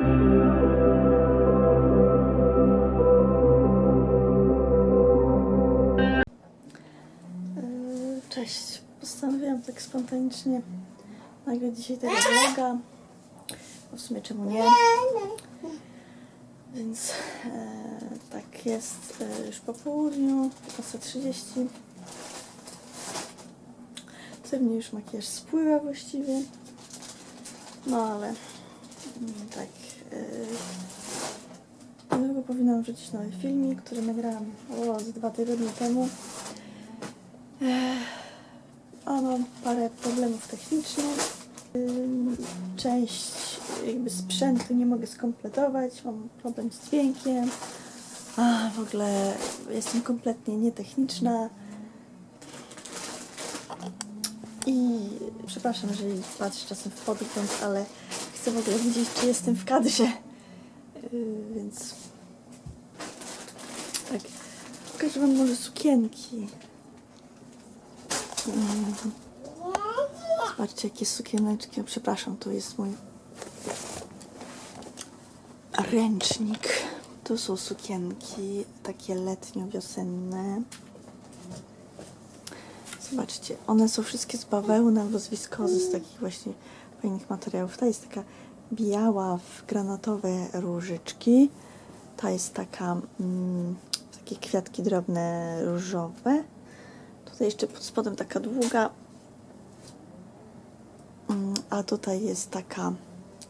Yy, Cześć. Postanowiłam tak spontanicznie nagrać dzisiaj tego vloga. No w sumie czemu nie? Więc e, tak jest e, już po południu, 15.30. Tutaj mnie już makijaż spływa właściwie. No ale tak. E, niedługo powinnam wrzucić nowy filmik, który nagrałam o, z dwa tygodnie temu. A mam parę problemów technicznych. Ym, Część jakby sprzętu nie mogę skompletować, mam problem z dźwiękiem. A w ogóle jestem kompletnie nietechniczna. I przepraszam, jeżeli patrzę czasem w podgląd, ale chcę w ogóle widzieć, czy jestem w kadrze. Yy, więc tak, pokażę wam może sukienki. Mm. Zobaczcie, jakie sukieneczki. O, Przepraszam, to jest mój ręcznik. Tu są sukienki takie letnio-wiosenne. Zobaczcie, one są wszystkie z bawełny albo z wiskozy, z takich właśnie fajnych materiałów. Ta jest taka biała w granatowe różyczki. Ta jest taka, mm, takie kwiatki drobne różowe. Tutaj jeszcze pod spodem taka długa, Mm, a tutaj jest taka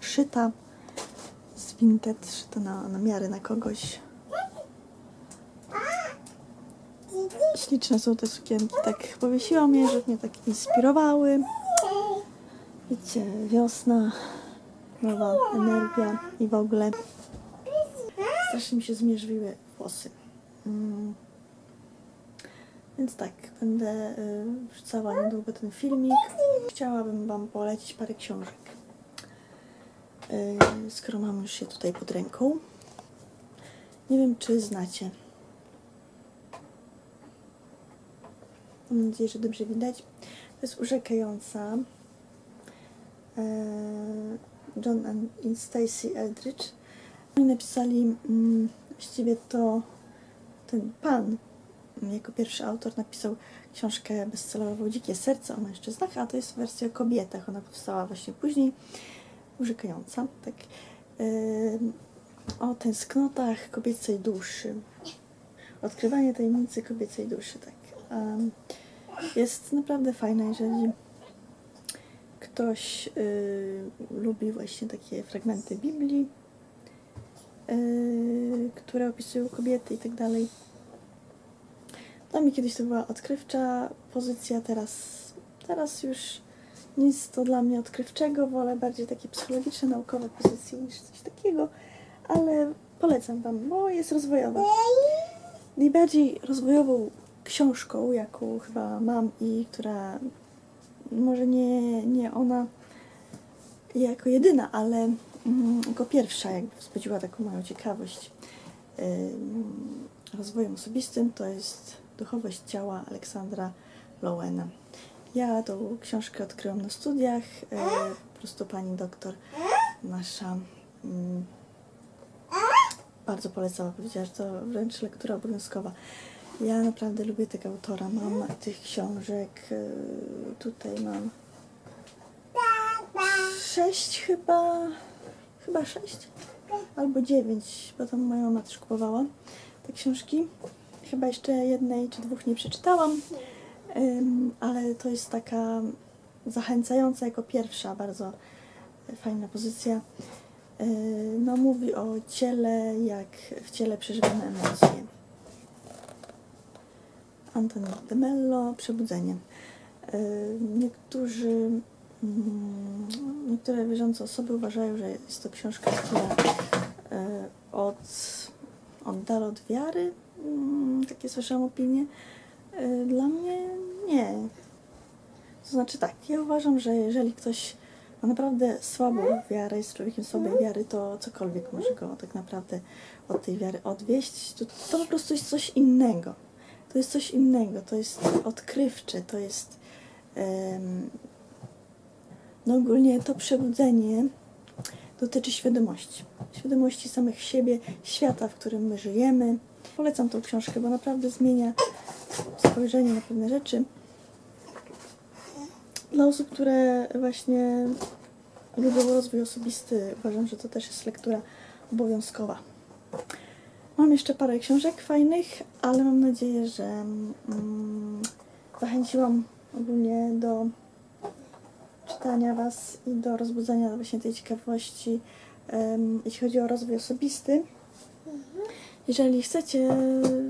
szyta z Vinted, szyta na, na na kogoś. Śliczne są te sukienki, tak powiesiłam je, że mnie tak inspirowały. Wiecie, wiosna, nowa energia i w ogóle. Strasznie mi się zmierzwiły włosy. Mm. Więc tak, będę y, wrzucała niedługo ten filmik. Chciałabym Wam polecić parę książek. Y, skoro mam już je tutaj pod ręką. Nie wiem, czy znacie. Mam nadzieję, że dobrze widać. To jest urzekająca. Y, John and Stacy Eldridge. Oni napisali mm, właściwie to ten pan jako pierwszy autor napisał książkę bestsellerową Dzikie Serce o mężczyznach, a to jest wersja o kobietach. Ona powstała właśnie później, urzekająca. Tak, yy, o tęsknotach kobiecej duszy. Odkrywanie tajemnicy kobiecej duszy. Tak. Jest naprawdę fajna, jeżeli ktoś yy, lubi właśnie takie fragmenty Biblii, yy, które opisują kobiety i tak dalej. Dla mnie kiedyś to była odkrywcza pozycja, teraz, teraz już nic to dla mnie odkrywczego, wolę bardziej takie psychologiczne, naukowe pozycje niż coś takiego, ale polecam Wam, bo jest rozwojowa. Najbardziej rozwojową książką, jaką chyba mam i która może nie, nie ona jako jedyna, ale mm, jako pierwsza jakby wzbudziła taką moją ciekawość rozwojem osobistym, to jest Duchowość ciała Aleksandra Lowena. Ja tą książkę odkryłam na studiach. E, po prostu pani doktor nasza mm, bardzo polecała. Powiedziała, że to wręcz lektura obowiązkowa. Ja naprawdę lubię tego autora. Mam tych książek. E, tutaj mam sześć chyba. Chyba sześć. Albo dziewięć, bo tam moja mama też kupowała te książki. Chyba jeszcze jednej czy dwóch nie przeczytałam, ale to jest taka zachęcająca jako pierwsza, bardzo fajna pozycja. Yy, no, mówi o ciele, jak w ciele przeżywamy emocje. Anton de Mello, Przebudzenie. Yy, niektórzy, mm, niektóre wierzące osoby uważają, że jest to książka, która yy, od, oddala od wiary, Mm, takie słyszałam opinie. Dla mnie nie. To znaczy tak, ja uważam, że jeżeli ktoś ma naprawdę słabą wiarę, jest człowiekiem słabej wiary, to cokolwiek może go tak naprawdę od tej wiary odwieść, to, to po prostu jest coś innego. To jest coś innego, to jest odkrywcze, to jest em, no ogólnie to przebudzenie, dotyczy świadomości. Świadomości samych siebie, świata, w którym my żyjemy. Polecam tą książkę, bo naprawdę zmienia spojrzenie na pewne rzeczy. Dla osób, które właśnie lubią rozwój osobisty, uważam, że to też jest lektura obowiązkowa. Mam jeszcze parę książek fajnych, ale mam nadzieję, że mm, zachęciłam ogólnie do czytania Was i do rozbudzania właśnie tej ciekawości, em, jeśli chodzi o rozwój osobisty. Jeżeli chcecie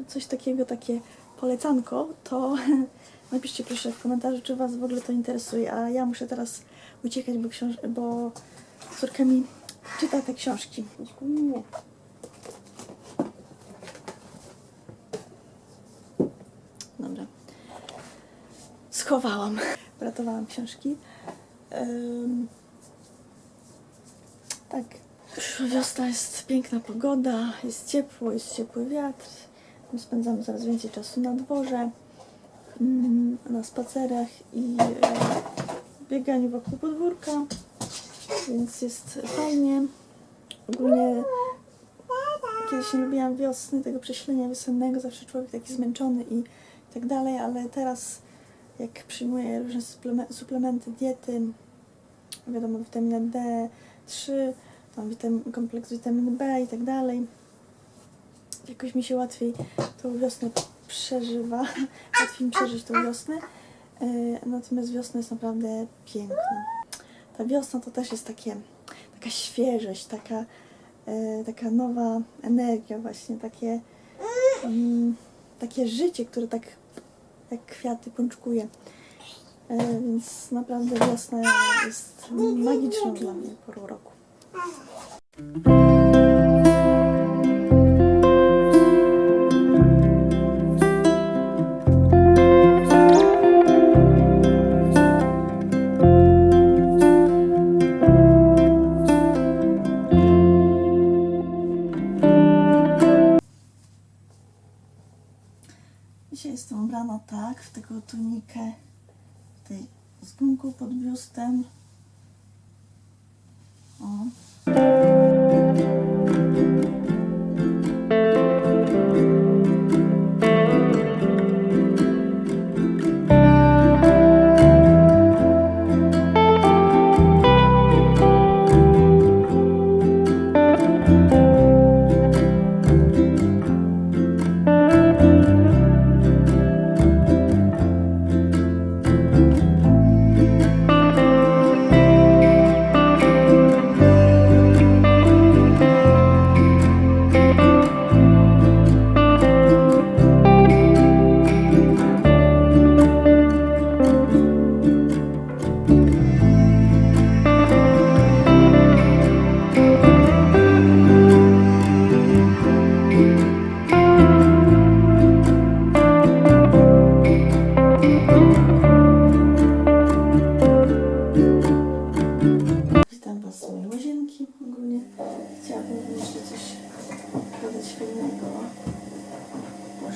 coś takiego, takie polecanko, to napiszcie proszę w komentarzu, czy Was w ogóle to interesuje. A ja muszę teraz uciekać, bo, książ- bo córka mi czyta te książki. Schowałam. Ratowałam książki. Ym, tak. Wiosna, jest piękna pogoda, jest ciepło, jest ciepły wiatr. My Spędzamy coraz więcej czasu na dworze, mm, na spacerach i e, bieganiu wokół podwórka, więc jest fajnie. Ogólnie kiedyś nie lubiłam wiosny, tego przesilenia wiosennego, zawsze człowiek taki zmęczony i tak dalej, ale teraz jak przyjmuję różne suplemen- suplementy diety, wiadomo, witaminę D3, tam witam- kompleks witaminy B i tak dalej, jakoś mi się łatwiej tą wiosnę przeżywa, łatwiej mi przeżyć tą wiosnę, E, natomiast wiosna jest naprawdę piękna. Ta wiosna to też jest takie, taka świeżość, taka, e, taka nowa energia właśnie, takie, mm, takie życie, które tak jak kwiaty pączkuje. E, więc naprawdę wiosna jest magiczną dla mnie porą roku. Dzisiaj jestem ubrana tak, w taką tunikę tej z gumką pod biustem. O.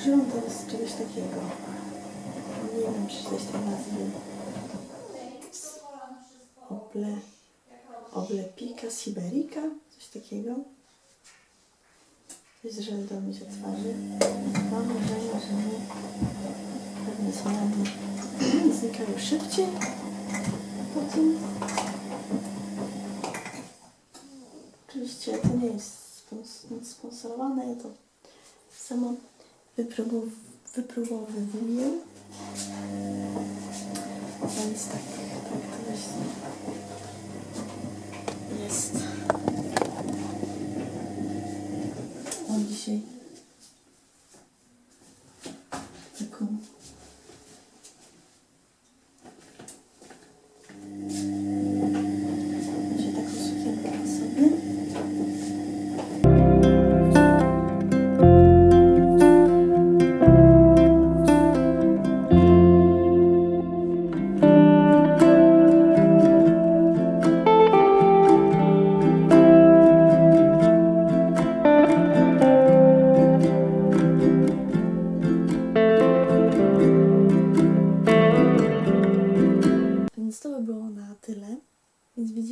Użyłam teraz czegoś takiego. Nie wiem, czy coś tej nazwy. Oble... Oblepika siberica? Coś takiego. To jest żel do mycia twarzy. Mam wrażenie, że my pewne zmiany znikają szybciej po tym. Oczywiście to nie jest spons- sponsorowane, ja to wypróbow- wypróbowywuję. Więc tak, tak to właśnie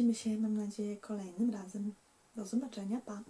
Widzimy się, mam nadzieję, kolejnym razem. Do zobaczenia, pa!